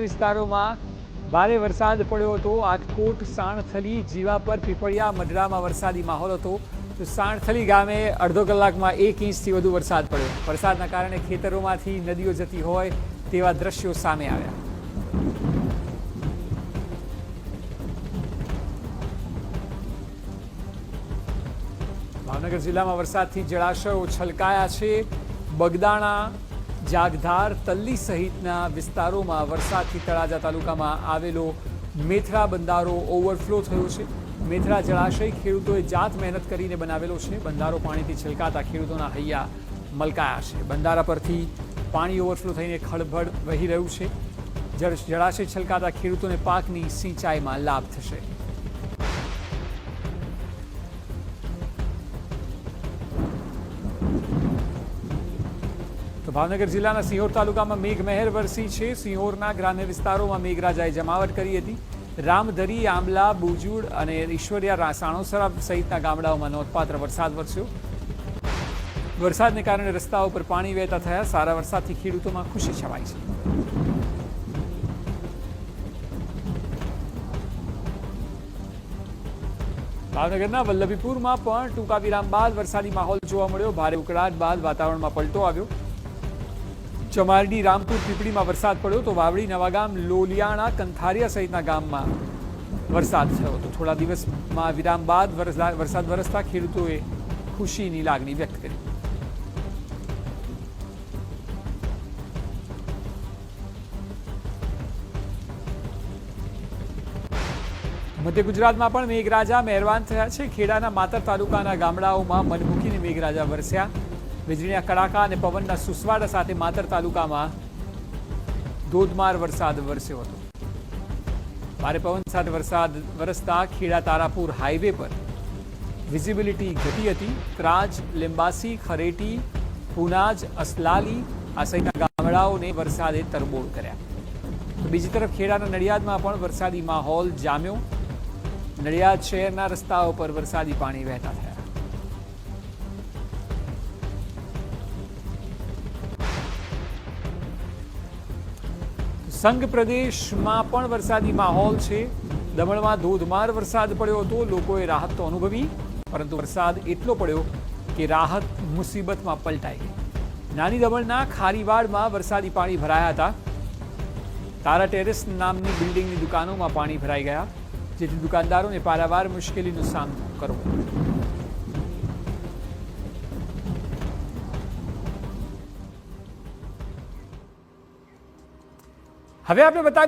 વિસ્તારોમાં ભારે વરસાદ પડ્યો હતો. આજકોટ, સાણથલી જીવાપર પીપળિયા મઢડામાં વરસાદી માહોલ હતો. તો સાણથલી ગામે અડધો કલાકમાં એક ઇંચથી વધુ વરસાદ પડ્યો. વરસાદના કારણે ખેતરોમાંથી નદીઓ જતી હોય તેવા દ્રશ્યો સામે આવ્યા. ભાવનગર જિલ્લામાં વરસાદથી જળાશયો છલકાયા છે. બગદાણા જાગધાર તલ્લી સહિતના વિસ્તારોમાં વરસાદથી તળાજા તાલુકામાં આવેલો મેથરા બંધારો ઓવરફ્લો થયો છે. મેથરા જળાશય ખેડૂતોએ જાત મહેનત કરીને બનાવેલો છે. બંધારો પાણીથી છલકાતા ખેડૂતોના હૈયા મલકાયા છે. બંધારા પરથી પાણી ઓવરફ્લો થઈને ખળભળ વહી રહ્યું છે. જળ જળાશય છલકાતા ખેડૂતોને પાકની સિંચાઈમાં લાભ થશે. ભાવનગર જિલ્લાના સિંહોર તાલુકામાં મેઘમહેર વરસી છે. સિંહોરના ગ્રામ્ય વિસ્તારોમાં મેઘરાજાએ જમાવટ કરી હતી. રામધરી, આંબલા, બુજુડ અને ઈશ્વરિયા સાણોસરા સહિતના ગામડાઓમાં નોંધપાત્ર વરસાદ વરસ્યો. વરસાદને કારણે રસ્તાઓ પર પાણી વહેતા થયા. સારા વરસાદથી ખેડૂતોમાં ખુશી છવાઈ છે. ભાવનગરના વલ્લભીપુરમાં પણ ટૂંકા વિરામ બાદ વરસાદી માહોલ જોવા મળ્યો. ભારે ઉકળાટ બાદ વાતાવરણમાં પલટો આવ્યો. ચમારડી રામપુર પીપળીમાં વરસાદ પડ્યો તો વાવડી, નવાગામ, લોલિયાણા, કંથારિયા સહિતના ગામમાં વરસાદ થયો હતો. થોડા દિવસમાં વિરામ બાદ વરસાદ વરસતા ખેડૂતોએ ખુશીની લાગણી વ્યક્ત કરી. મધ્ય ગુજરાતમાં પણ મેઘરાજા મહેરબાન થયા છે. ખેડાના માતર તાલુકાના ગામડાઓમાં મનમૂકીને મેઘરાજા વરસ્યા. વીજળીના કડાકા અને પવનના સુસવાડા સાથે માતર તાલુકામાં ધોધમાર વરસાદ વરસ્યો હતો. ભારે પવન સાથે વરસાદ વરસતા ખેડા તારાપુર હાઈવે પર વિઝિબિલિટી ઘટી હતી. ત્રાજ, લિંબાસી, ખરેટી, પુનાજ, અસલાલી આ સહિતના ગામડાઓને વરસાદે તરબોળ કર્યા. બીજી તરફ ખેડાના નડિયાદમાં પણ વરસાદી માહોલ જામ્યો. નડિયાદ શહેરના રસ્તાઓ પર વરસાદી પાણી વહેતા થયા. સંઘ પ્રદેશમાં પણ વરસાદી માહોલ છે. દમણમાં ધોધમાર વરસાદ પડ્યો હતો. લોકોએ રાહત તો અનુભવી, પરંતુ વરસાદ એટલો પડ્યો કે રાહત મુસીબતમાં પલટાઈ ગઈ. નાની દમણના ખારીવાડમાં વરસાદી પાણી ભરાયા હતા. તારા ટેરેસ નામની બિલ્ડિંગની દુકાનોમાં પાણી ભરાઈ ગયા, જેથી દુકાનદારોને પારાવાર મુશ્કેલીનો સામનો કરવો હવે આપણે બતાવી